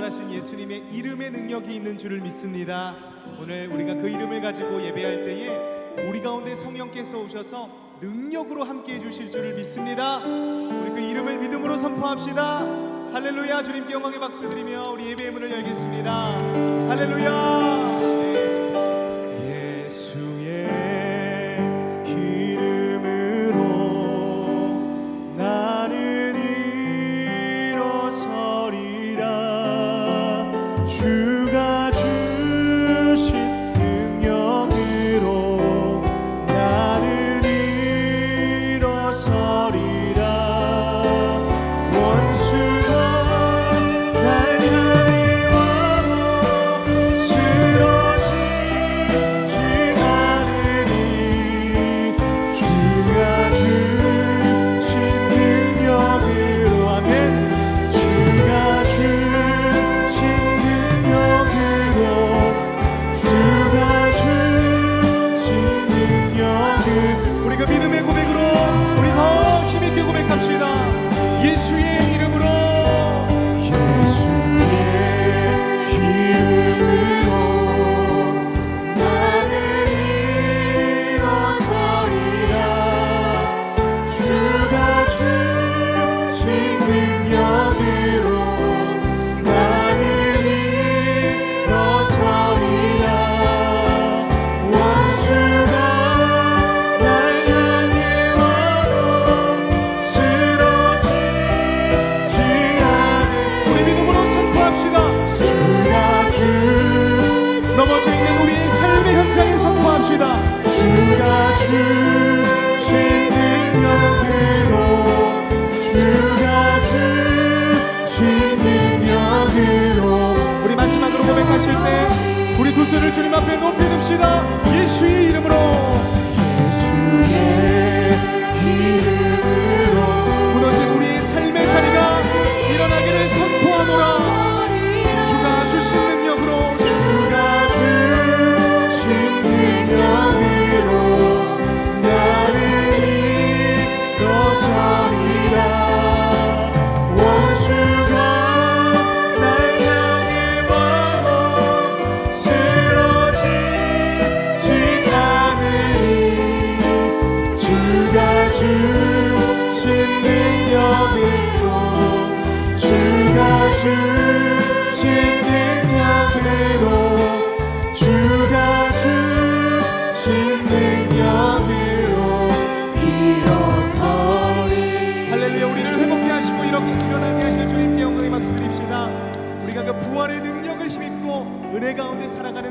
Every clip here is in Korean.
부활하신 예수님의 이름의 능력이 있는 줄을 믿습니다. 오늘 우리가 그 이름을 가지고 예배할 때에 우리 가운데 성령께서 오셔서 능력으로 함께 해주실 줄을 믿습니다. 우리 그 이름을 믿음으로 선포합시다. 할렐루야 주님께 영광의 박수 드리며 우리 예배의 문을 열겠습니다. 할렐루야. 합니다. 주가 주신 능력으로 주가 주신 능력으로 우리 마지막으로 고백하실 때 우리 두 손을 주님 앞에 높이 듭시다 예수의 이름으로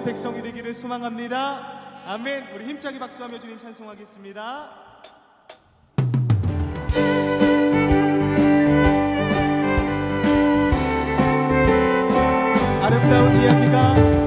백성이 되기를 소망합니다. 아멘. 우리 힘차게 박수하며 주님 찬송하겠습니다. 아름다운 이야기가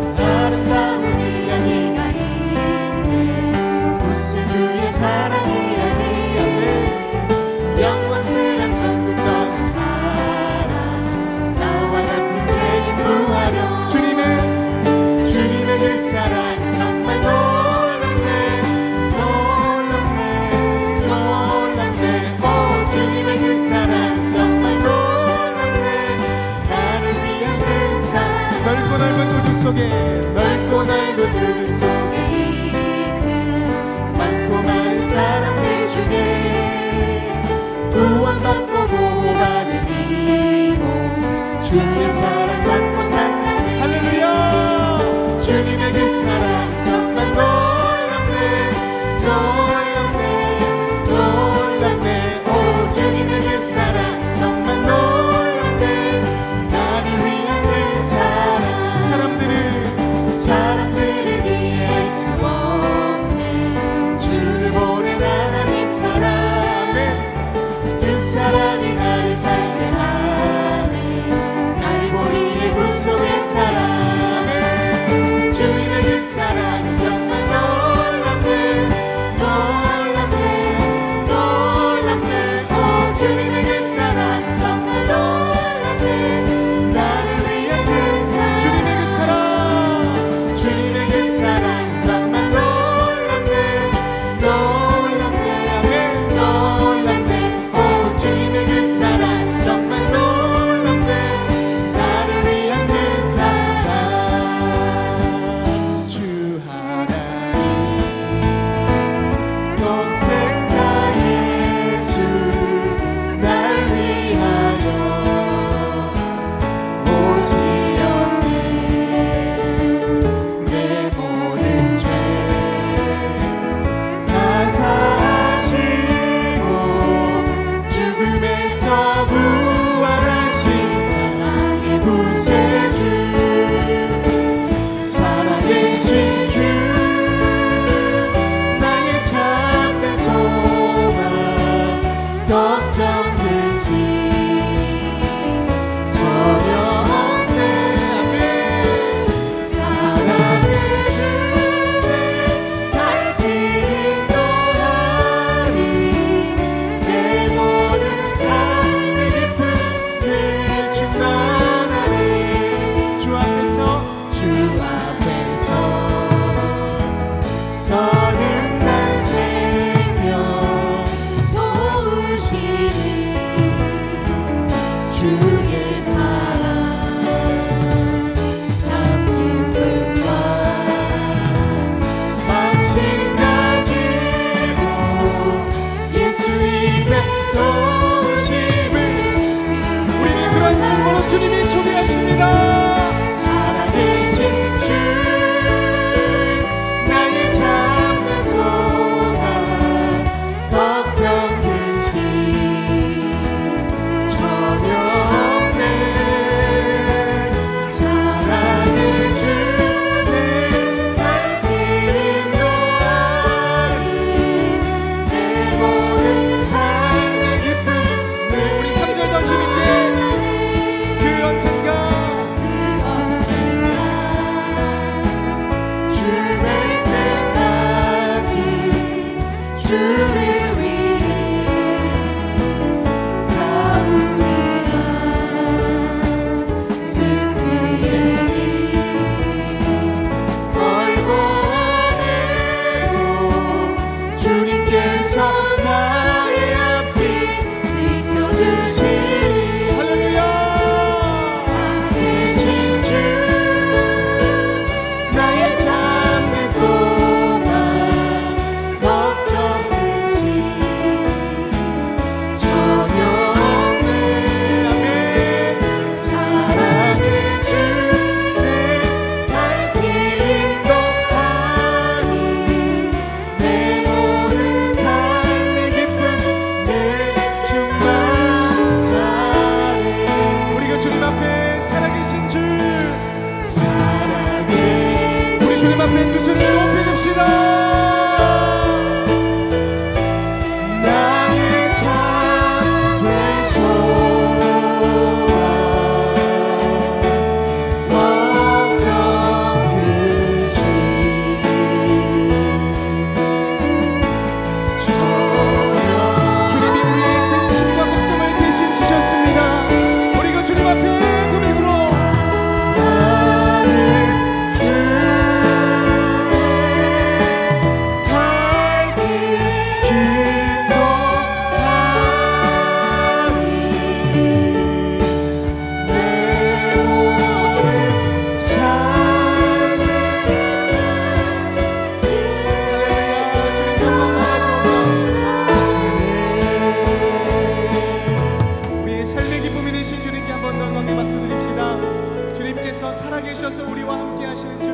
주셔서. 우리와 함께 하시는 주